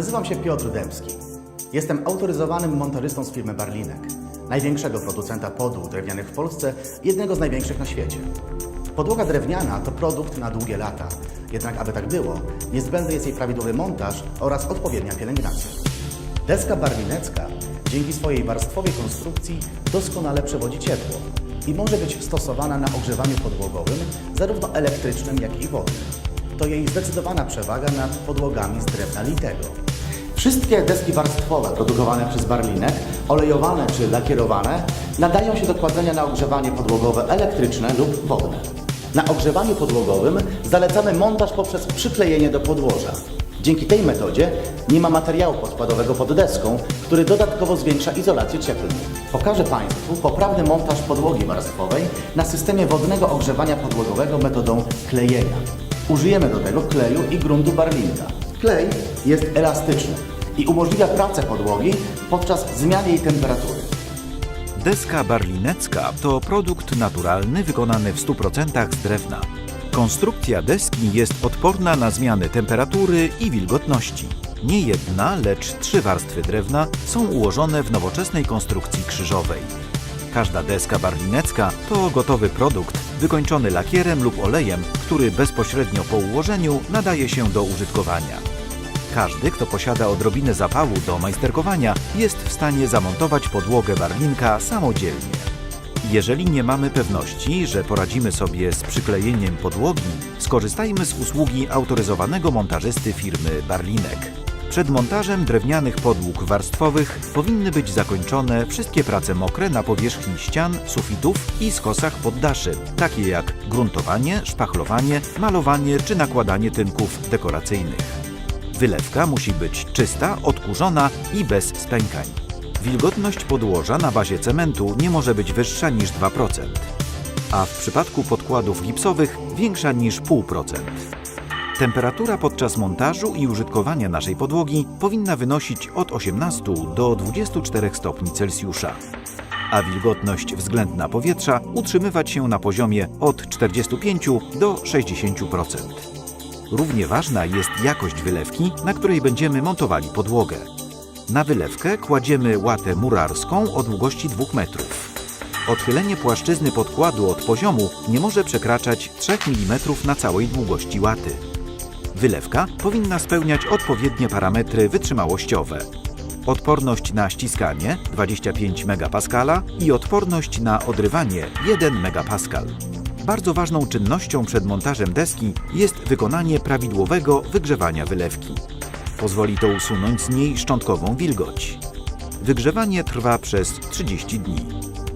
Nazywam się Piotr Dębski. Jestem autoryzowanym montażystą z firmy Barlinek, największego producenta podłóg drewnianych w Polsce jednego z największych na świecie. Podłoga drewniana to produkt na długie lata, jednak aby tak było, niezbędny jest jej prawidłowy montaż oraz odpowiednia pielęgnacja. Deska barlinecka dzięki swojej warstwowej konstrukcji doskonale przewodzi ciepło i może być stosowana na ogrzewaniu podłogowym, zarówno elektrycznym, jak i wodnym. To jej zdecydowana przewaga nad podłogami z drewna litego. Wszystkie deski warstwowe produkowane przez Barlinek, olejowane czy lakierowane, nadają się do kładzenia na ogrzewanie podłogowe elektryczne lub wodne. Na ogrzewaniu podłogowym zalecamy montaż poprzez przyklejenie do podłoża. Dzięki tej metodzie nie ma materiału podkładowego pod deską, który dodatkowo zwiększa izolację cieplną. Pokażę Państwu poprawny montaż podłogi warstwowej na systemie wodnego ogrzewania podłogowego metodą klejenia. Użyjemy do tego kleju i gruntu barlinka. Klej jest elastyczny i umożliwia pracę podłogi podczas zmiany jej temperatury. Deska barlinecka to produkt naturalny wykonany w 100% z drewna. Konstrukcja deski jest odporna na zmiany temperatury i wilgotności. Nie jedna, lecz trzy warstwy drewna są ułożone w nowoczesnej konstrukcji krzyżowej. Każda deska barlinecka to gotowy produkt wykończony lakierem lub olejem, który bezpośrednio po ułożeniu nadaje się do użytkowania. Każdy, kto posiada odrobinę zapału do majsterkowania, jest w stanie zamontować podłogę barlinka samodzielnie. Jeżeli nie mamy pewności, że poradzimy sobie z przyklejeniem podłogi, skorzystajmy z usługi autoryzowanego montażysty firmy Barlinek. Przed montażem drewnianych podłóg warstwowych powinny być zakończone wszystkie prace mokre na powierzchni ścian, sufitów i skosach poddaszy, takie jak gruntowanie, szpachlowanie, malowanie czy nakładanie tynków dekoracyjnych. Wylewka musi być czysta, odkurzona i bez spękań. Wilgotność podłoża na bazie cementu nie może być wyższa niż 2%, a w przypadku podkładów gipsowych większa niż 0,5%. Temperatura podczas montażu i użytkowania naszej podłogi powinna wynosić od 18 do 24 stopni Celsjusza, a wilgotność względna powietrza utrzymywać się na poziomie od 45 do 60%. Równie ważna jest jakość wylewki, na której będziemy montowali podłogę. Na wylewkę kładziemy łatę murarską o długości 2 metrów. Odchylenie płaszczyzny podkładu od poziomu nie może przekraczać 3 mm na całej długości łaty. Wylewka powinna spełniać odpowiednie parametry wytrzymałościowe. Odporność na ściskanie 25 MPa i odporność na odrywanie 1 MPa. Bardzo ważną czynnością przed montażem deski jest wykonanie prawidłowego wygrzewania wylewki. Pozwoli to usunąć z niej szczątkową wilgoć. Wygrzewanie trwa przez 30 dni.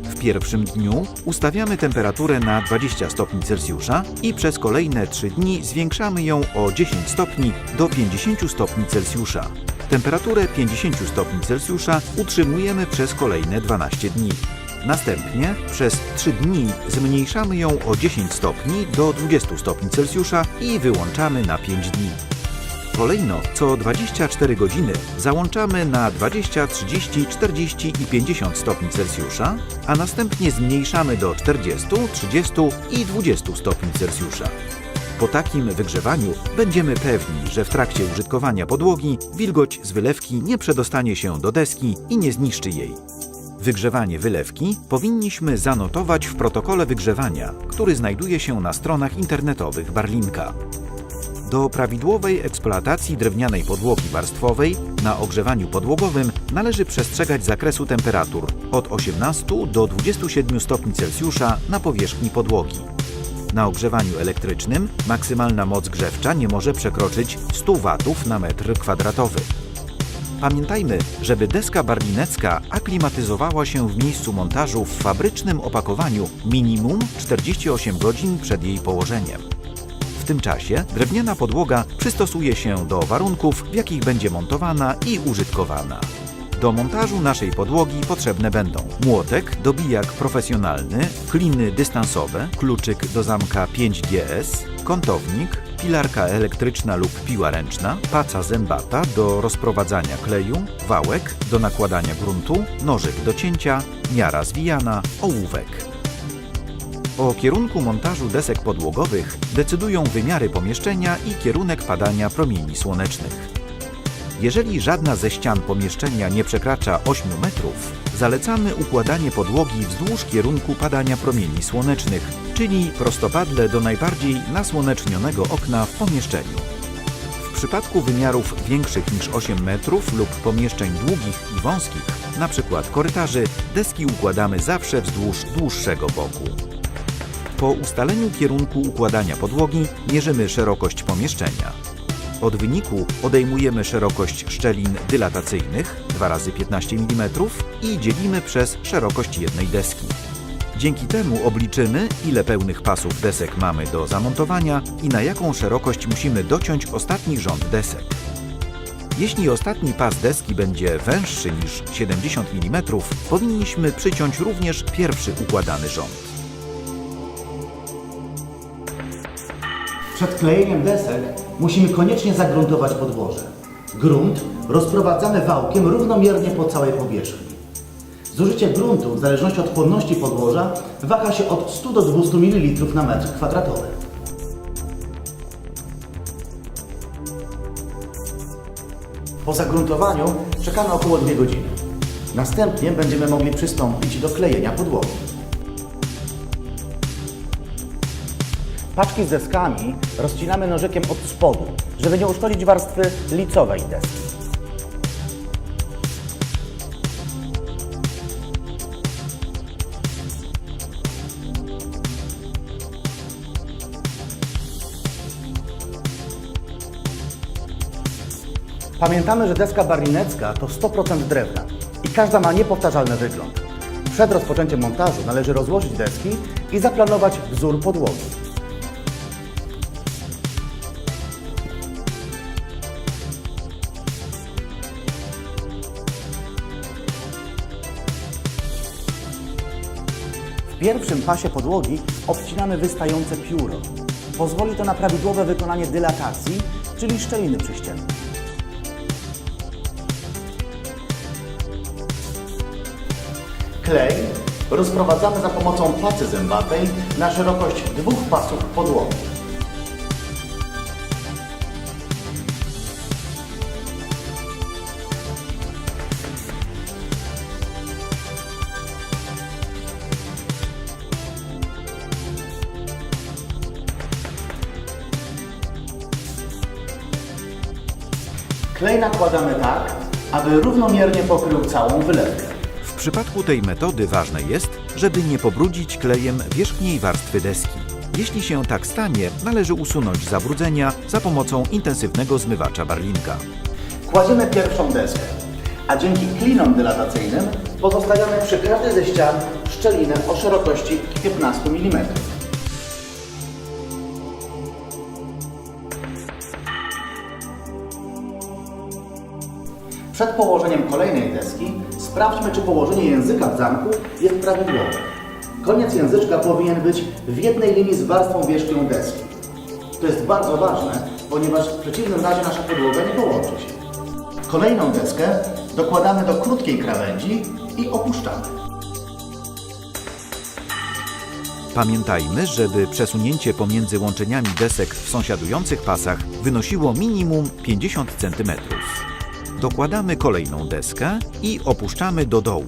W pierwszym dniu ustawiamy temperaturę na 20 stopni Celsjusza i przez kolejne 3 dni zwiększamy ją o 10 stopni do 50 stopni Celsjusza. Temperaturę 50 stopni Celsjusza utrzymujemy przez kolejne 12 dni. Następnie przez 3 dni zmniejszamy ją o 10 stopni do 20 stopni Celsjusza i wyłączamy na 5 dni. Kolejno co 24 godziny załączamy na 20, 30, 40 i 50 stopni Celsjusza, a następnie zmniejszamy do 40, 30 i 20 stopni Celsjusza. Po takim wygrzewaniu będziemy pewni, że w trakcie użytkowania podłogi wilgoć z wylewki nie przedostanie się do deski i nie zniszczy jej. Wygrzewanie wylewki powinniśmy zanotować w protokole wygrzewania, który znajduje się na stronach internetowych Barlinka. Do prawidłowej eksploatacji drewnianej podłogi warstwowej na ogrzewaniu podłogowym należy przestrzegać zakresu temperatur od 18 do 27 stopni Celsjusza na powierzchni podłogi. Na ogrzewaniu elektrycznym maksymalna moc grzewcza nie może przekroczyć 100 W na metr kwadratowy. Pamiętajmy, żeby deska barlinecka aklimatyzowała się w miejscu montażu w fabrycznym opakowaniu minimum 48 godzin przed jej położeniem. W tym czasie drewniana podłoga przystosuje się do warunków, w jakich będzie montowana i użytkowana. Do montażu naszej podłogi potrzebne będą młotek, dobijak profesjonalny, kliny dystansowe, kluczyk do zamka 5GS, kątownik, pilarka elektryczna lub piła ręczna, paca zębata do rozprowadzania kleju, wałek do nakładania gruntu, nożyk do cięcia, miara zwijana, ołówek. O kierunku montażu desek podłogowych decydują wymiary pomieszczenia i kierunek padania promieni słonecznych. Jeżeli żadna ze ścian pomieszczenia nie przekracza 8 metrów, zalecamy układanie podłogi wzdłuż kierunku padania promieni słonecznych, czyli prostopadle do najbardziej nasłonecznionego okna w pomieszczeniu. W przypadku wymiarów większych niż 8 metrów lub pomieszczeń długich i wąskich, np. korytarzy, deski układamy zawsze wzdłuż dłuższego boku. Po ustaleniu kierunku układania podłogi mierzymy szerokość pomieszczenia. Od wyniku odejmujemy szerokość szczelin dylatacyjnych 2 razy 15 mm i dzielimy przez szerokość jednej deski. Dzięki temu obliczymy, ile pełnych pasów desek mamy do zamontowania i na jaką szerokość musimy dociąć ostatni rząd desek. Jeśli ostatni pas deski będzie węższy niż 70 mm, powinniśmy przyciąć również pierwszy układany rząd. Przed klejeniem desek musimy koniecznie zagruntować podłoże. Grunt rozprowadzamy wałkiem równomiernie po całej powierzchni. Zużycie gruntu w zależności od płynności podłoża waha się od 100 do 200 ml na metr kwadratowy. Po zagruntowaniu czekamy około 2 godziny. Następnie będziemy mogli przystąpić do klejenia podłogi. Paczki z deskami rozcinamy nożykiem od spodu, żeby nie uszkodzić warstwy licowej deski. Pamiętamy, że deska barlinecka to 100% drewna i każda ma niepowtarzalny wygląd. Przed rozpoczęciem montażu należy rozłożyć deski i zaplanować wzór podłogi. Pierwszym pasie podłogi obcinamy wystające pióro. Pozwoli to na prawidłowe wykonanie dylatacji, czyli szczeliny przyściennej. Klej rozprowadzamy za pomocą pacy zębatej na szerokość dwóch pasów podłogi. Klej nakładamy tak, aby równomiernie pokrył całą wylewkę. W przypadku tej metody ważne jest, żeby nie pobrudzić klejem wierzchniej warstwy deski. Jeśli się tak stanie, należy usunąć zabrudzenia za pomocą intensywnego zmywacza barlinka. Kładziemy pierwszą deskę, a dzięki klinom dylatacyjnym pozostawiamy przy każdej ze ścian szczelinę o szerokości 15 mm. Przed położeniem kolejnej deski sprawdźmy, czy położenie języka w zamku jest prawidłowe. Koniec języczka powinien być w jednej linii z warstwą wierzchnią deski. To jest bardzo ważne, ponieważ w przeciwnym razie nasza podłoga nie połączy się. Kolejną deskę dokładamy do krótkiej krawędzi i opuszczamy. Pamiętajmy, żeby przesunięcie pomiędzy łączeniami desek w sąsiadujących pasach wynosiło minimum 50 cm. Dokładamy kolejną deskę i opuszczamy do dołu.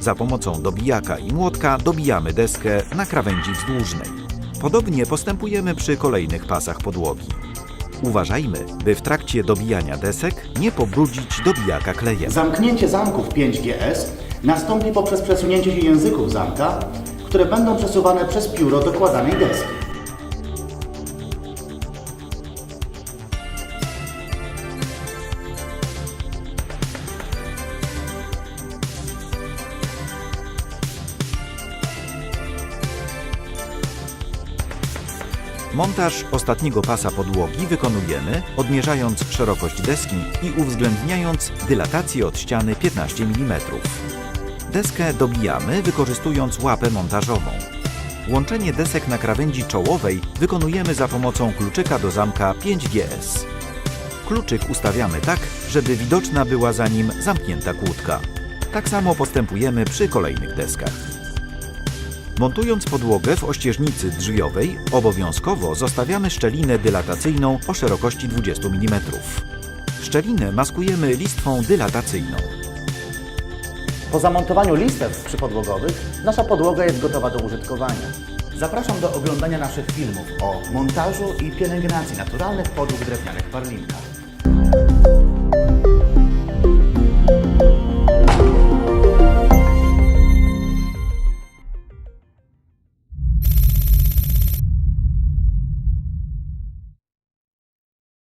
Za pomocą dobijaka i młotka dobijamy deskę na krawędzi wzdłużnej. Podobnie postępujemy przy kolejnych pasach podłogi. Uważajmy, by w trakcie dobijania desek nie pobrudzić dobijaka klejem. Zamknięcie zamków 5GS nastąpi poprzez przesunięcie się języków zamka, które będą przesuwane przez pióro dokładanej deski. Montaż ostatniego pasa podłogi wykonujemy odmierzając szerokość deski i uwzględniając dylatację od ściany 15 mm. Deskę dobijamy wykorzystując łapę montażową. Łączenie desek na krawędzi czołowej wykonujemy za pomocą kluczyka do zamka 5GS. Kluczyk ustawiamy tak, żeby widoczna była za nim zamknięta kłódka. Tak samo postępujemy przy kolejnych deskach. Montując podłogę w ościeżnicy drzwiowej, obowiązkowo zostawiamy szczelinę dylatacyjną o szerokości 20 mm. szczeliny maskujemy listwą dylatacyjną. Po zamontowaniu listew przypodłogowych nasza podłoga jest gotowa do użytkowania. Zapraszam do oglądania naszych filmów o montażu i pielęgnacji naturalnych podłóg drewnianych w Barlinkach.